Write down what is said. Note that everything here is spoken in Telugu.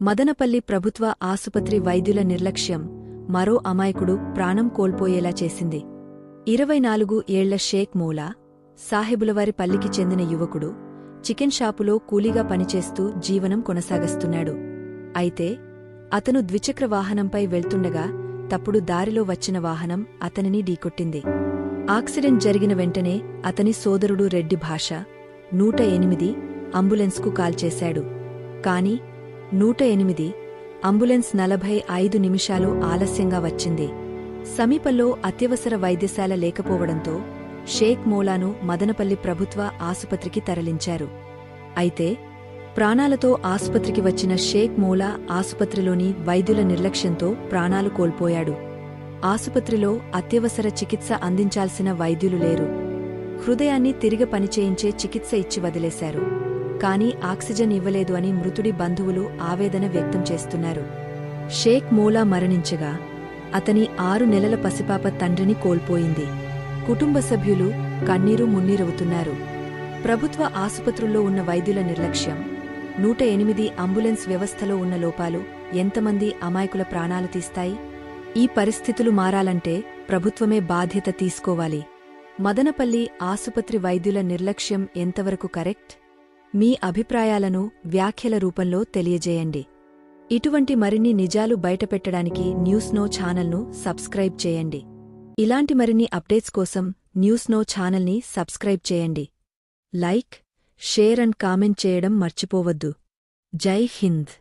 మదనపల్లి ప్రభుత్వ ఆసుపత్రి వైద్యుల నిర్లక్ష్యం మరో అమాయకుడు ప్రాణం కోల్పోయేలా చేసింది. ఇరవై నాలుగు ఏళ్ళ షేక్ మూలా సాహెబులవారి పల్లికి చెందిన యువకుడు చికెన్ షాపులో కూలీగా పనిచేస్తూ జీవనం కొనసాగస్తున్నాడు. అయితే అతను ద్విచక్ర వాహనంపై వెళ్తుండగా తప్పుడు దారిలో వచ్చిన వాహనం అతనిని ఢీకొట్టింది. ఆక్సిడెంట్ జరిగిన వెంటనే అతని సోదరుడు రెడ్డి భాష నూట ఎనిమిది అంబులెన్స్కు కాల్ చేశాడు. కాని నూట ఎనిమిది అంబులెన్స్ నలభై ఐదు నిమిషాలు ఆలస్యంగా వచ్చింది. సమీపంలో అత్యవసర వైద్యశాల లేకపోవడంతో షేక్ మోలాను మదనపల్లి ప్రభుత్వ ఆసుపత్రికి తరలించారు. అయితే ప్రాణాలతో ఆసుపత్రికి వచ్చిన షేక్ మోలా ఆసుపత్రిలోని వైద్యుల నిర్లక్ష్యంతో ప్రాణాలు కోల్పోయాడు. ఆసుపత్రిలో అత్యవసర చికిత్స అందించాల్సిన వైద్యులు లేరు. హృదయాన్ని తిరిగి పనిచేయించే చికిత్స ఇచ్చి వదిలేశారు. కానీ ఆక్సిజన్ ఇవ్వలేదు అని మృతుడి బంధువులు ఆవేదన వ్యక్తం చేస్తున్నారు. షేక్ మోలా మరణించగా అతని ఆరు నెలల పసిపాప తండ్రిని కోల్పోయింది. కుటుంబ సభ్యులు కన్నీరు మున్నీరవుతున్నారు. ప్రభుత్వ ఆసుపత్రుల్లో ఉన్న వైద్యుల నిర్లక్ష్యం. నూట ఎనిమిది అంబులెన్స్ వ్యవస్థలో ఉన్న లోపాలు ఎంతమంది అమాయకుల ప్రాణాలు తీస్తాయి? ఈ పరిస్థితులు మారాలంటే ప్రభుత్వమే బాధ్యత తీసుకోవాలి. మదనపల్లి ఆసుపత్రి వైద్యుల నిర్లక్ష్యం ఎంతవరకు కరెక్ట్? మీ అభిప్రాయాలను వ్యాఖ్యల రూపంలో తెలియజేయండి. ఇటువంటి మరిన్ని నిజాలు బయటపెట్టడానికి న్యూస్ నో ఛానల్ను సబ్స్క్రైబ్ చేయండి. ఇలాంటి మరిన్ని అప్డేట్స్ కోసం న్యూస్ నో ఛానల్ని సబ్స్క్రైబ్ చేయండి. లైక్ షేర్ అండ్ కామెంట్ చేయడం మర్చిపోవద్దు. జై హింద్.